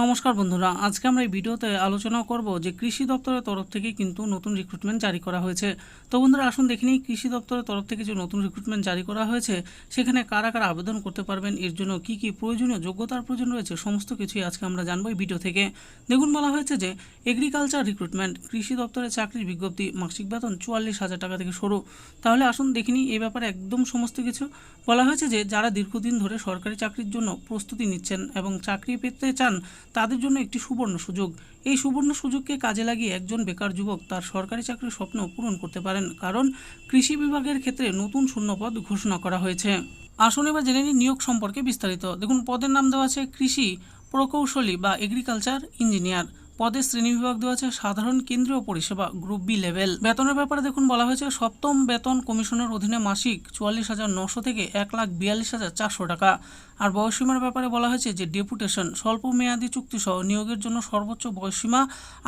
নমস্কার বন্ধুরা, আজকে আমরা এই ভিডিওতে আলোচনা করব যে কৃষি দপ্তরের তরফ থেকে কিন্তু নতুন রিক্রুটমেন্ট জারি করা হয়েছে। তো বন্ধুরা, আসুন দেখে নিই, কৃষি দপ্তরের তরফ থেকে যে নতুন রিক্রুটমেন্ট জারি করা হয়েছে, সেখানে কারা কারা আবেদন করতে পারবেন, এর জন্য কি কি প্রয়োজনীয় যোগ্যতার প্রয়োজন রয়েছে, সমস্ত কিছুই আজকে আমরা জানব এই ভিডিও থেকে। দেখুন, বলা হয়েছে যে এগ্রিকালচার রিক্রুটমেন্ট কৃষি দপ্তরের চাকরির বিজ্ঞপ্তি, মাসিক বেতন চুয়াল্লিশ হাজার টাকা থেকে শুরু। তাহলে আসুন দেখে নিই এই ব্যাপারে একদম সমস্ত কিছু। বলা হয়েছে যে যারা দীর্ঘদিন ধরে সরকারি চাকরির জন্য প্রস্তুতি নিচ্ছেন এবং চাকরি পেতে চান তাদের জন্য একটি সুবর্ণ সুযোগ। এই সুবর্ণ সুযোগকে কাজে লাগিয়ে একজন বেকার যুবক তার সরকারি চাকরির স্বপ্ন পূরণ করতে পারেন, কারণ কৃষি বিভাগের ক্ষেত্রে নতুন শূন্যপদ ঘোষণা করা হয়েছে। আসুন এবার জেনে নিই নিয়োগ সম্পর্কে বিস্তারিত। দেখুন, পদের নাম দেওয়া আছে কৃষি, প্রকৌশলী বা এগ্রিকালচার ইঞ্জিনিয়ার পদের শ্রেণীবিভাগ দেওয়া আছে সাধারণ কেন্দ্রীয় পরিষেবা গ্রুপ বি লেভেল বেতনের ব্যাপারে দেখুন, বলা হয়েছে সপ্তম বেতন কমিশনের অধীনে মাসিক চুয়াল্লিশ হাজার নশো থেকে এক লাখ বিয়াল্লিশ হাজার চারশো টাকা। আর বয়সীমার ব্যাপারে বলা হয়েছে যে ডেপুটেশন, স্বল্প মেয়াদী চুক্তিসহ নিয়োগের জন্য সর্বোচ্চ বয়সীমা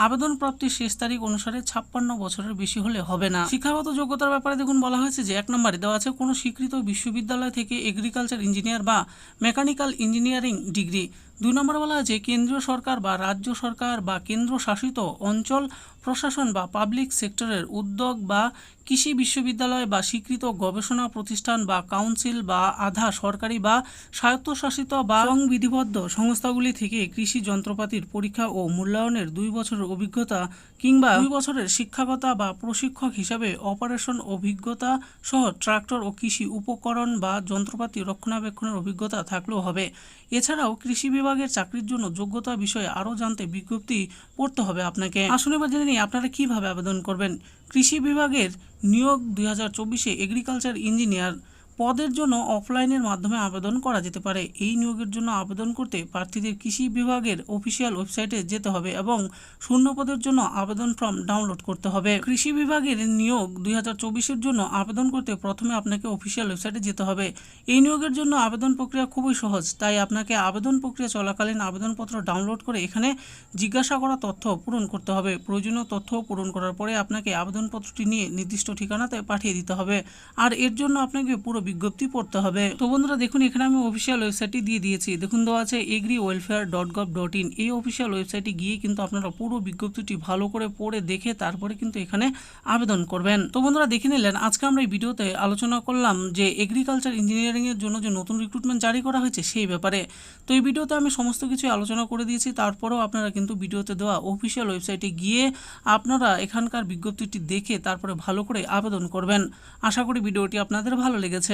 আবেদন প্রাপ্তির শেষ তারিখ অনুসারে ছাপ্পান্ন বছরের বেশি হলে হবে না। শিক্ষাগত যোগ্যতার ব্যাপারে দেখুন, বলা হয়েছে যে এক নম্বরে দেওয়া আছে কোনো স্বীকৃত বিশ্ববিদ্যালয় থেকে এগ্রিকালচার ইঞ্জিনিয়ার বা মেকানিক্যাল ইঞ্জিনিয়ারিং ডিগ্রি দুই নম্বরে বলা আছে কেন্দ্রীয় সরকার বা রাজ্য সরকার বা কেন্দ্র শাসিত অঞ্চল, প্রশাসন বা পাবলিক সেক্টরের উদ্যোগ বা কৃষি বিশ্ববিদ্যালয় বা স্বীকৃত গবেষণা প্রতিষ্ঠান বা কাউন্সিল বা আধা সরকারি বা স্বায়ত্তশাসিত বা সংবিধিবদ্ধ সংস্থাগুলি থেকে কৃষি যন্ত্রপাতির পরীক্ষা ও মূল্যায়নের দুই বছরের অভিজ্ঞতা কিংবা দুই বছরের শিক্ষাগতা বা প্রশিক্ষক হিসাবে অপারেশন অভিজ্ঞতা সহ ট্রাক্টর ও কৃষি উপকরণ বা যন্ত্রপাতি রক্ষণাবেক্ষণের অভিজ্ঞতা থাকলেও হবে। এছাড়াও কৃষি বিভাগের চাকরির জন্য যোগ্যতা বিষয়ে আরও জানতে বিজ্ঞপ্তি পড়তে হবে আপনাকে। আসলে বা জেনে নিই আপনারা কীভাবে আবেদন করবেন। কৃষি বিভাগের নিয়োগ দুই হাজার চব্বিশে এগ্রিকালচার ইঞ্জিনিয়ার পদের জন্য অফলাইনের মাধ্যমে আবেদন করা যেতে পারে। এই নিয়োগের জন্য আবেদন করতে প্রার্থীদের কৃষি বিভাগের অফিসিয়াল ওয়েবসাইটে যেতে হবে এবং শূন্য পদের জন্য আবেদন ফর্ম ডাউনলোড করতে হবে। কৃষি বিভাগের নিয়োগ দুই হাজার জন্য আবেদন করতে প্রথমে আপনাকে অফিসিয়াল ওয়েবসাইটে যেতে হবে। এই নিয়োগের জন্য আবেদন প্রক্রিয়া খুবই সহজ, তাই আপনাকে আবেদন প্রক্রিয়া চলাকালীন আবেদনপত্র ডাউনলোড করে এখানে জিজ্ঞাসা করা তথ্য পূরণ করতে হবে। প্রয়োজনীয় তথ্য পূরণ করার পরে আপনাকে আবেদনপত্রটি নিয়ে নির্দিষ্ট ঠিকানাতে পাঠিয়ে দিতে হবে। আর এর জন্য আপনাকে পুরো বিজ্ঞপ্তি পড়তে হবে। তো বন্ধুরা, দেখুন, এখানে আমি অফিসিয়াল ওয়েবসাইটটি দিয়ে দিয়েছি। দেখুন, দেওয়া আছে agri welfare dot gov dot in এই অফিসিয়াল ওয়েবসাইটে গিয়ে কিন্তু আপনারা পুরো বিজ্ঞপ্তিটি ভালো করে পড়ে দেখে তারপরে কিন্তু এখানে আবেদন করবেন। তো বন্ধুরা, দেখে নিলেন, আজকে আমরা এই ভিডিওতে আলোচনা করলাম যে এগ্রিকালচার ইঞ্জিনিয়ারিং এর জন্য যে নতুন রিক্রুটমেন্ট জারি করা হয়েছে সেই ব্যাপারে। তো এই ভিডিওতে আমি সমস্ত কিছু আলোচনা করে দিয়েছি, তারপরেও আপনারা কিন্তু ভিডিওতে দেওয়া অফিসিয়াল ওয়েবসাইটে গিয়ে আপনারা এখানকার বিজ্ঞপ্তিটি দেখে তারপরে ভালো করে আবেদন করবেন। আশা করি ভিডিওটি আপনাদের ভালো লেগেছে।